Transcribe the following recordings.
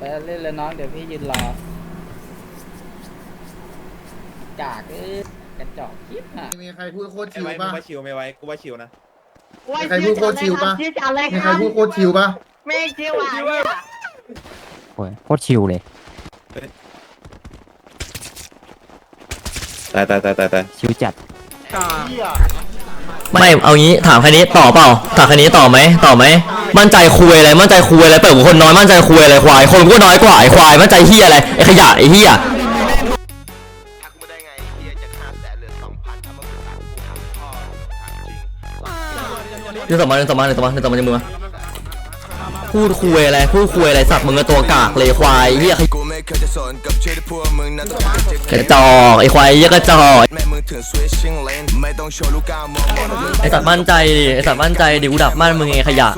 ไปเล่นเลยน้องเดี๋ยวพี่ยืนรอกากเอ้ยกระจอกคลิปอะมีใครพูดโคตรไอ้ชิวไว้มึป่ะงว่าชิวไม่ไว้กูว่าชิวนะมีใครพูดโคตรชิวป่ะ ชื่อจัดเลยมีคใครรับพูดโคตรชิวป่ะ ไม่ชิวอะเนี่ยโอ้ยโคตรชิลเลย ตายตายตายตายตายชิลจัด ไม่เอางี้ถามแค่นี้ต่อเปล่าถามแค่นี้ต่อไหมต่อไหม มั่นใจคุยอะไร มั่นใจคุยอะไร เปิดกับคนน้อย มั่นใจคุยอะไรควาย คนก็น้อยกว่าไอ้ควาย มั่นใจเฮียอะไร ไอ้ขยะไอ้เฮียทักมาได้ไงเฮียจากห้าแสนเหลือสองพันทำมาเป็นตัดกูทำพ่อถามจริงนึกสมานึกสมานึกสมานึกสมาจะมือมาพูดคุยอะไร พูดคุยอะไร สัตว์มึงก็ตัวกากเลยควายเฮียกูไม่เคยจะสนกับชื่อที่พวกมึงนั้นต้องการจะกระจอกไอ้ควายเฮียกระจอกแม่มึงถึง switching lane ไม่ต้องโชว์ลูกก้าวมองบนไอ้สัตว์มั่นใจดิ ไอ้สัตว์มั่นใจดิกูดับมั่นมึงไงขยะ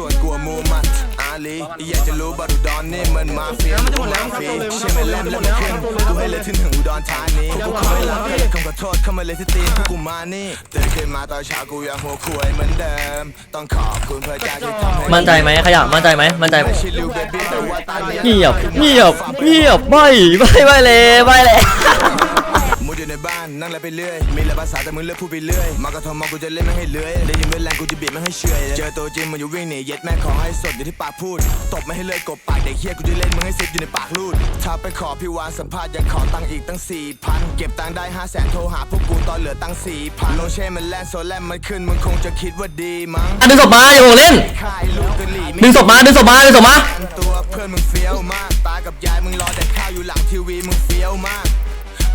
ลีอยากจะรู้บัตรอุดรนี่มันมาเฟียมันจะหมดแล้วฟีใช่ไหมแลมแล้วมันขึ้นกูให้เลยถึงถึงอุดรธานีพวกกูไม่รับเลยคำขอโทษเข้ามาเลยที่ตีนพวกกูมานี่ตื่นขึ้นมาตอนเช้ากูยังหัวคุยเหมือนเดิมต้องขอบคุณพระเจ้าที่ทำให้มั่นใจไหมขยะมั่นใจไหมมั่นใจไม่ใช่ลิวเบบี้แต่ว่าตาเงียบเงียบเงียบไม่ไม่ไม่เลยไม่เลยมุดอยู่ ในบ้านนั่งแล้วไปเรื่อย มีหลายภาษาแต่มึงเลือกพูดไปเรื่อย มากระทอมมากูจะเล่นไม่ให้เลื้อยได้ยินเวลากูจะบีบไม่ให้เฉอยเจอตัวจริงมึงอยู่วิ่งหนีเย็ดแม่ขอให้สดอยู่ที่ปากพูด ตบไม่ให้เลือดกบปากเด็กเฮียกูจะเล่นมึงให้ซิดอยู่ในปากลูดถ้าไปขอพี่วานสัมภาษณ์ยังขอตังค์อีกตั้งสี่พันเก็บตังค์ได้ห้าแสนโทรหาพวกกูตอนเหลือตังค์สี่พันโลเช่มันแลนโซแลนมันขึ้นมึงคงจะคิดว่าดีมั้งอะดึงศพมาอย่าโหเล่นค่ายลูกกะหรี่ดึงศพมาดึงศพมาดึงศพมาตัวเพื่อนมึงเฟี้ยวมากตากับยายมึงรอแต่ข้าวอยู่หลังทีวีมึงเฟี้ยวมากเ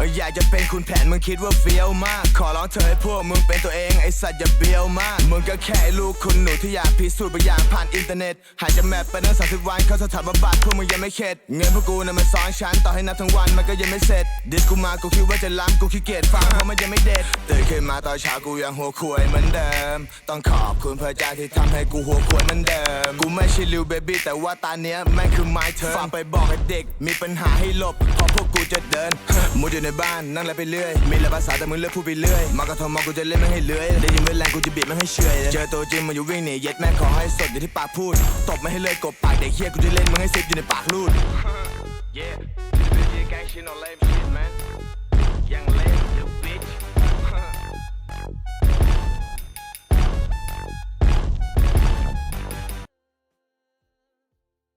อยากจะเป็นคุณแผนมึงคิดว่าเฟี้ยวมาก ขอร้องเธอให้พวกมึงเป็นตัวเองไอสัตว์อย่าเบี้ยวมาก มึงก็แค่ลูกคุณหนูที่อยากพิสูจน์บางอย่างผ่านอินเทอร์เน็ต หายจะแมปไปตั้งสามสิบวันเข้าสถานบำบัดพวกมึงยังไม่เข็ด เงินพวกกูน่ะมันซ้อนชั้นต่อให้นับทั้งวันมันก็ยังไม่เสร็จ ดิสกูมากูคิดว่าจะล้ำกูขี้เกียจฟังเพราะมันยังไม่เด็ดตื่นขึ้นมาตอนเช้ากูยังหัวคุยเหมือนเดิม ต้องขอบคุณพระเจ้าที่ทำให้กูหัวควรเหมือนเดิม กูไม่ใช่ลิวเบบี้แต่ว่าตาเนี้ยแม่งคือไม้เธอฝากไปบอกให้เด็กมีปัญหาให้หลบเพราะพวกกูจะเดินมุดอยู่ในบ้านนั่งแล้วไปเรื่อย มีหลายภาษาแต่มึงเลือกพูดไปเรื่อย มากระทอมอกูจะเล่นไม่ให้เลื้อยได้ยินเวลากูจะบีบไม่ให้เฉอยเจอตัวจริงมึงอยู่วิ่งหนีเย็ดแม่ขอให้สดอยู่ที่ปากพูด ตบไม่ให้เลือยกบปากเด็กเฮียกูจะเล่นมึงให้ซิปอยู่ในปากลูด Yeah,